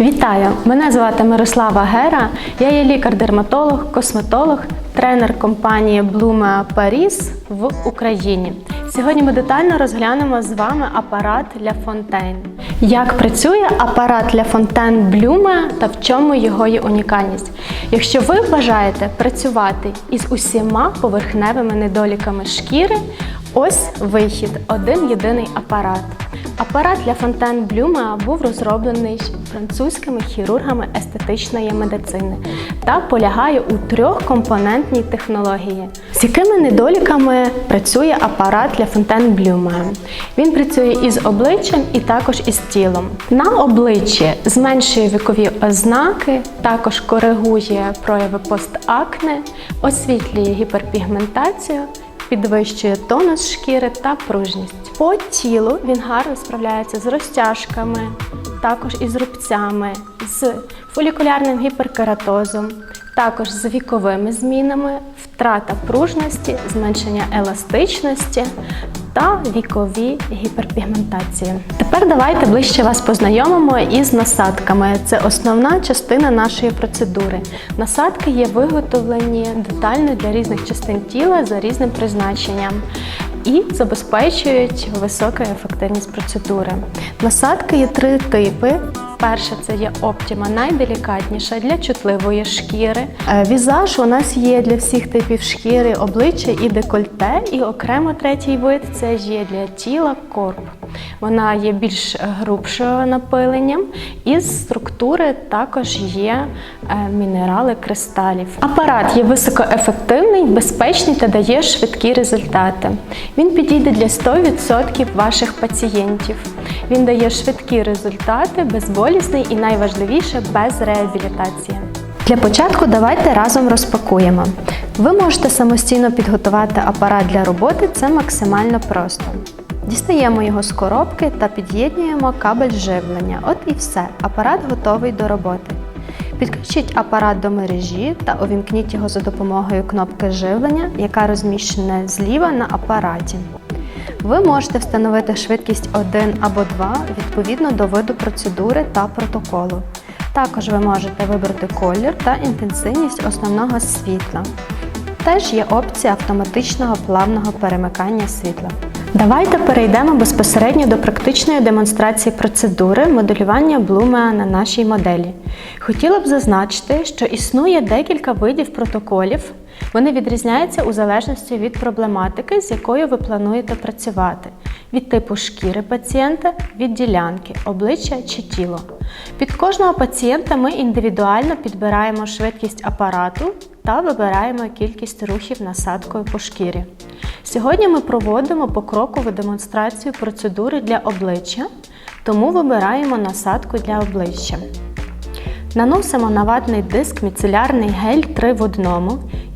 Вітаю! Мене звати Мирослава Гера. Я є лікар-дерматолог, косметолог, тренер компанії Bluma Paris в Україні. Сьогодні ми детально розглянемо з вами апарат для фонтейн. Як працює апарат для фонтейн Bluma та в чому його є унікальність. Якщо ви бажаєте працювати із усіма поверхневими недоліками шкіри, ось вихід один єдиний апарат. Апарат для фонтен Блюма був розроблений французькими хірургами естетичної медицини та полягає у трьохкомпонентній технології. З якими недоліками працює апарат для фонтен Блюма? Він працює із обличчям і також із тілом. На обличчі зменшує вікові ознаки, також коригує прояви постакне, освітлює гіперпігментацію підвищує тонус шкіри та пружність. По тілу він гарно справляється з розтяжками, також із рубцями, з фолікулярним гіперкератозом, також з віковими змінами, втрата пружності, зменшення еластичності та вікові гіперпігментації. Тепер давайте ближче вас познайомимо із насадками. Це основна частина нашої процедури. Насадки є виготовлені детально для різних частин тіла за різним призначенням. І забезпечують високу ефективність процедури. Насадки є три типи. Перше це є оптима, найделікатніша для чутливої шкіри. Е, Візаж у нас є для всіх типів шкіри, обличчя і декольте. І окремо третій вид це є для тіла корп. Вона є більш грубшого напиленням, із структури також є е, мінерали кристалів. Апарат є високоефективний, безпечний та дає швидкі результати. Він підійде для 100% ваших пацієнтів. Він дає швидкі результати, безболісний і найважливіше без реабілітації. Для початку давайте разом розпакуємо. Ви можете самостійно підготувати апарат для роботи, це максимально просто. Дістаємо його з коробки та під'єднуємо кабель живлення. От і все. Апарат готовий до роботи. Підключіть апарат до мережі та увімкніть його за допомогою кнопки живлення, яка розміщена зліва на апараті. Ви можете встановити швидкість 1 або 2 відповідно до виду процедури та протоколу. Також ви можете вибрати колір та інтенсивність основного світла. Теж є опція автоматичного плавного перемикання світла. Давайте перейдемо безпосередньо до практичної демонстрації процедури моделювання блума на нашій моделі. Хотіла б зазначити, що існує декілька видів протоколів. Вони відрізняються у залежності від проблематики, з якою ви плануєте працювати, від типу шкіри пацієнта, від ділянки, обличчя чи тіло. Під кожного пацієнта ми індивідуально підбираємо швидкість апарату та вибираємо кількість рухів насадкою по шкірі. Сьогодні ми проводимо покрокову демонстрацію процедури для обличчя, тому вибираємо насадку для обличчя. Наносимо на ватний диск міцелярний гель 3 в 1,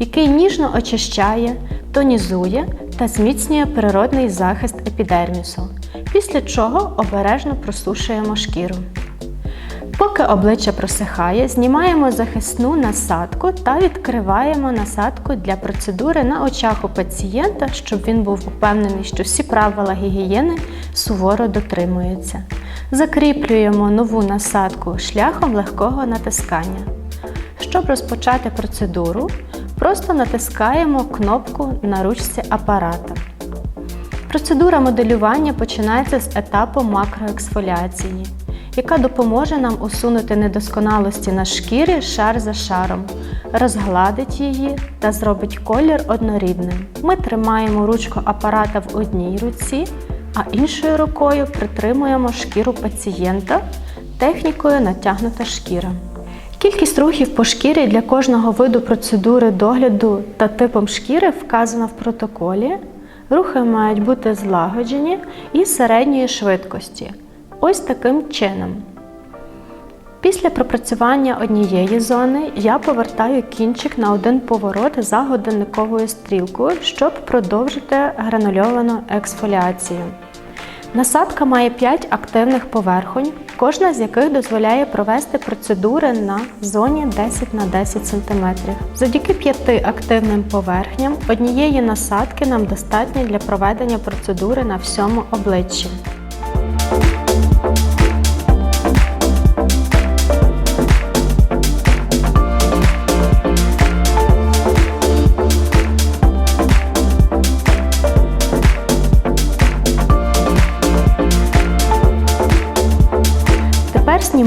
який ніжно очищає, тонізує та зміцнює природний захист епідермісу, після чого обережно просушуємо шкіру. Поки обличчя просихає, знімаємо захисну насадку та відкриваємо насадку для процедури на очах у пацієнта, щоб він був упевнений, що всі правила гігієни суворо дотримуються. Закріплюємо нову насадку шляхом легкого натискання. Щоб розпочати процедуру, просто натискаємо кнопку на ручці апарата. Процедура моделювання починається з етапу макроексфоліації, яка допоможе нам усунути недосконалості на шкірі шар за шаром, розгладить її та зробить колір однорідним. Ми тримаємо ручку апарата в одній руці, а іншою рукою притримуємо шкіру пацієнта технікою натягнута шкіра. Кількість рухів по шкірі для кожного виду процедури догляду та типом шкіри вказана в протоколі. Рухи мають бути злагоджені і середньої швидкості. Ось таким чином. Після пропрацювання однієї зони я повертаю кінчик на один поворот за годинниковою стрілкою, щоб продовжити гранульовану ексфоліацію. Насадка має 5 активних поверхонь, кожна з яких дозволяє провести процедури на зоні 10 на 10 см. Завдяки 5 активним поверхням однієї насадки нам достатньо для проведення процедури на всьому обличчі.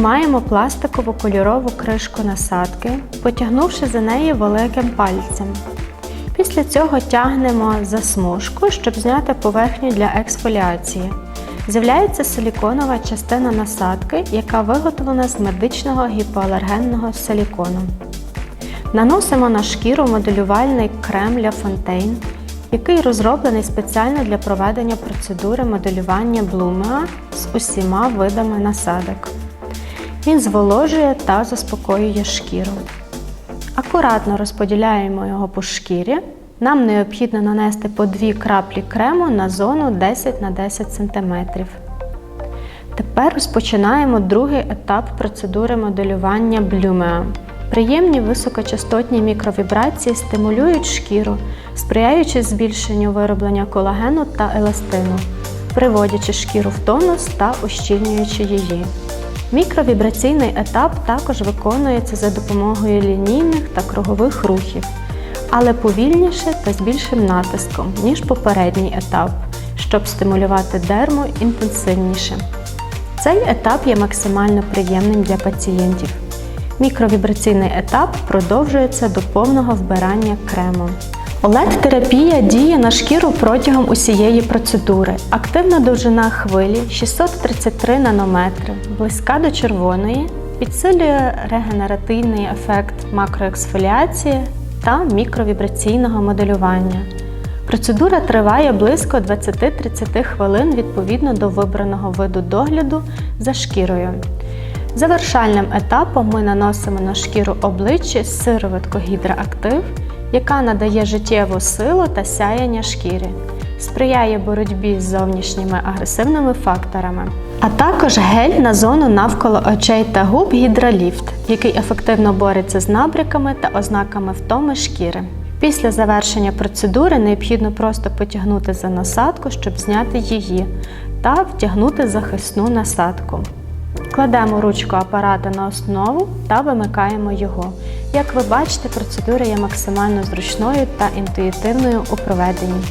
Знімаємо пластикову кольорову кришку насадки, потягнувши за неї великим пальцем. Після цього тягнемо за смужку, щоб зняти поверхню для ексфоліації. З'являється силіконова частина насадки, яка виготовлена з медичного гіпоалергенного силікону. Наносимо на шкіру моделювальний крем для Fontaine, який розроблений спеціально для проведення процедури моделювання Блумеа з усіма видами насадок. Він зволожує та заспокоює шкіру. Акуратно розподіляємо його по шкірі. Нам необхідно нанести по 2 краплі крему на зону 10 на 10 см. Тепер розпочинаємо другий етап процедури моделювання Блюмеа. Приємні високочастотні мікровібрації стимулюють шкіру, сприяючи збільшенню вироблення колагену та еластину, приводячи шкіру в тонус та ущільнюючи її. Мікровібраційний етап також виконується за допомогою лінійних та кругових рухів, але повільніше та з більшим натиском, ніж попередній етап, щоб стимулювати дерму інтенсивніше. Цей етап є максимально приємним для пацієнтів. Мікровібраційний етап продовжується до повного вбирання крему. ОЛЕД-терапія діє на шкіру протягом усієї процедури. Активна довжина хвилі 633 нанометри, близька до червоної, підсилює регенеративний ефект макроексфоліації та мікровібраційного моделювання. Процедура триває близько 20-30 хвилин відповідно до вибраного виду догляду за шкірою. Завершальним етапом ми наносимо на шкіру обличчя сироватку гідроактив, яка надає життєву силу та сяяння шкірі, сприяє боротьбі з зовнішніми агресивними факторами, а також гель на зону навколо очей та губ гідроліфт, який ефективно бореться з набряками та ознаками втоми шкіри. Після завершення процедури необхідно просто потягнути за насадку, щоб зняти її, та втягнути захисну насадку. Кладемо ручку апарата на основу та вимикаємо його. Як ви бачите, процедура є максимально зручною та інтуїтивною у проведенні.